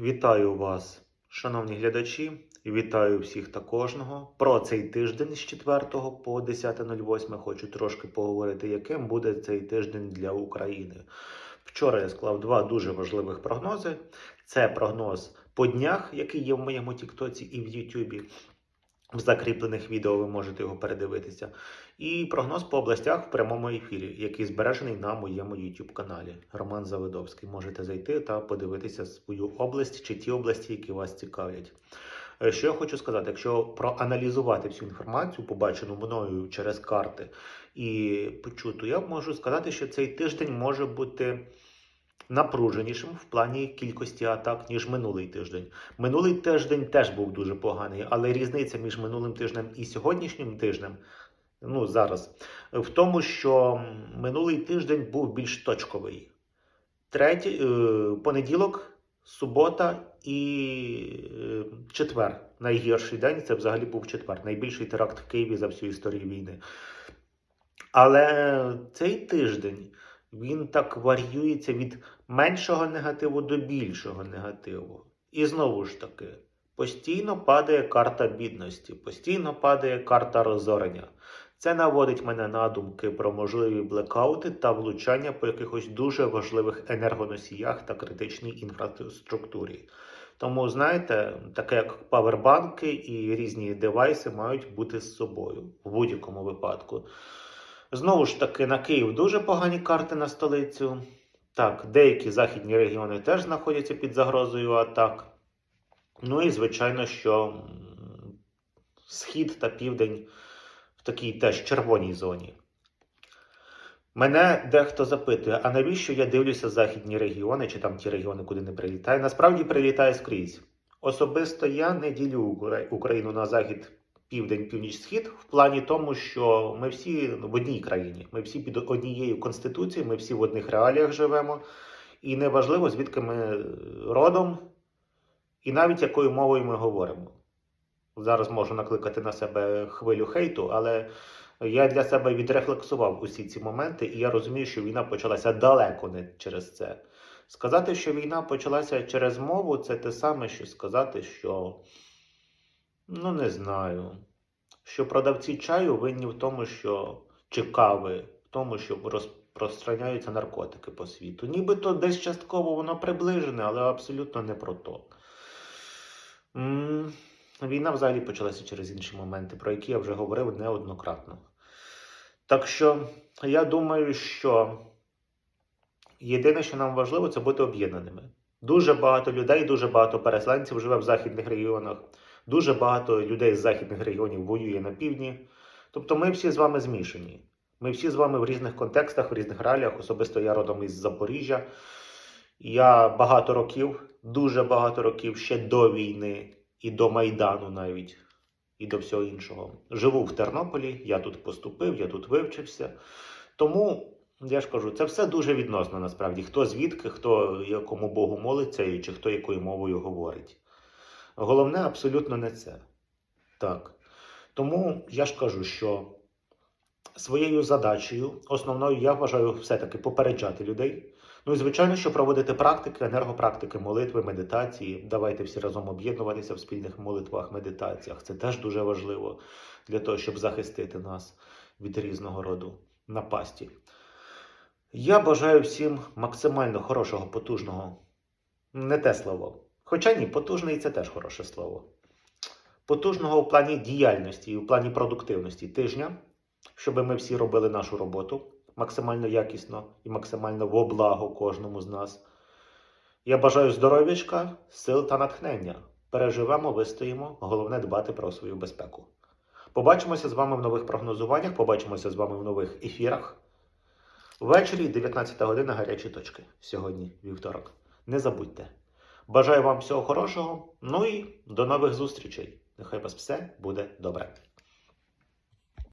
Вітаю вас, шановні глядачі, вітаю всіх та кожного. Про цей тиждень з 4 по 10.08 хочу трошки поговорити, яким буде цей тиждень для України. Вчора я склав два дуже важливих прогнози. Це прогноз по днях, який є в моєму Тіктоці і в Ютубі. В закріплених відео ви можете його передивитися. І прогноз по областях в прямому ефірі, який збережений на моєму YouTube каналі. Роман Завидовський. Можете зайти та подивитися свою область чи ті області, які вас цікавлять. Е, Що я хочу сказати, якщо проаналізувати всю інформацію, побачену мною через карти і почуту, я можу сказати, що цей тиждень може бути напруженішим в плані кількості атак, ніж минулий тиждень. Минулий тиждень теж був дуже поганий, але різниця між минулим тижнем і сьогоднішнім тижнем, ну зараз, в тому, що минулий тиждень був більш точковий. Третій е, понеділок, субота і е, четвер. Найгірший день це взагалі був четвер. Найбільший теракт в Києві за всю історію війни. Але цей тиждень він так варіюється від меншого негативу до більшого негативу. І знову ж таки, постійно падає карта бідності, постійно падає карта розорення. Це наводить мене на думки про можливі блекаути та влучання по якихось дуже важливих енергоносіях та критичній інфраструктурі. Тому, знаєте, таке як павербанки і різні девайси мають бути з собою в будь-якому випадку. Знову ж таки, на Київ дуже погані карти на столицю. Так, деякі західні регіони теж знаходяться під загрозою атак. Ну і звичайно, що схід та південь в такій теж червоній зоні. Мене дехто запитує, а навіщо я дивлюся західні регіони чи там ті регіони, куди не прилітає? Насправді прилітає скрізь. Особисто я не ділю Україну на захід, південь, північ, схід в плані тому, що ми всі в одній країні, ми всі під однією конституцією, ми всі в одних реаліях живемо, і неважливо, звідки ми родом, і навіть якою мовою ми говоримо. Зараз можу накликати на себе хвилю хейту, але я для себе відрефлексував усі ці моменти, і я розумію, що війна почалася далеко не через це. Сказати, що війна почалася через мову, це те саме, що сказати, що ну не знаю, що продавці чаю винні в тому, що чи кави, в тому, що розпространяються наркотики по світу. Нібито десь частково воно приближене, але абсолютно не про то. М, Війна взагалі почалася через інші моменти, про які я вже говорив неоднократно. Так що я думаю, що єдине, що нам важливо, це бути об'єднаними. Дуже багато людей, дуже багато переселенців живе в західних регіонах, дуже багато людей з західних регіонів воює на півдні. Тобто ми всі з вами змішані. Ми всі з вами в різних контекстах, в різних реаліях. Особисто я родом із Запоріжжя. Я багато років, дуже багато років ще до війни і до Майдану навіть, і до всього іншого. Живу в Тернополі, я тут поступив, я тут вивчився. Тому я ж кажу, це все дуже відносно насправді. Хто звідки, хто якому Богу молиться, і чи хто якою мовою говорить. Головне абсолютно не це. Так. Тому я ж кажу, що своєю задачею, основною, я вважаю все-таки попереджати людей. Ну і звичайно, що проводити практики, енергопрактики, молитви, медитації. Давайте всі разом об'єднуватися в спільних молитвах, медитаціях. Це теж дуже важливо для того, щоб захистити нас від різного роду напасті. Я бажаю всім максимально хорошого, потужного, не те слово. Хоча ні, потужний це теж хороше слово. Потужного в плані діяльності і в плані продуктивності тижня, щоб ми всі робили нашу роботу максимально якісно і максимально во благо кожному з нас. Я бажаю здоров'ячка, сил та натхнення. Переживемо, вистоїмо, головне дбати про свою безпеку. Побачимося з вами в нових прогнозуваннях, побачимося з вами в нових ефірах. Ввечері 19 година гарячі точки. Сьогодні вівторок. Не забудьте. Бажаю вам всього хорошого. Ну і до нових зустрічей. Нехай вас все буде добре.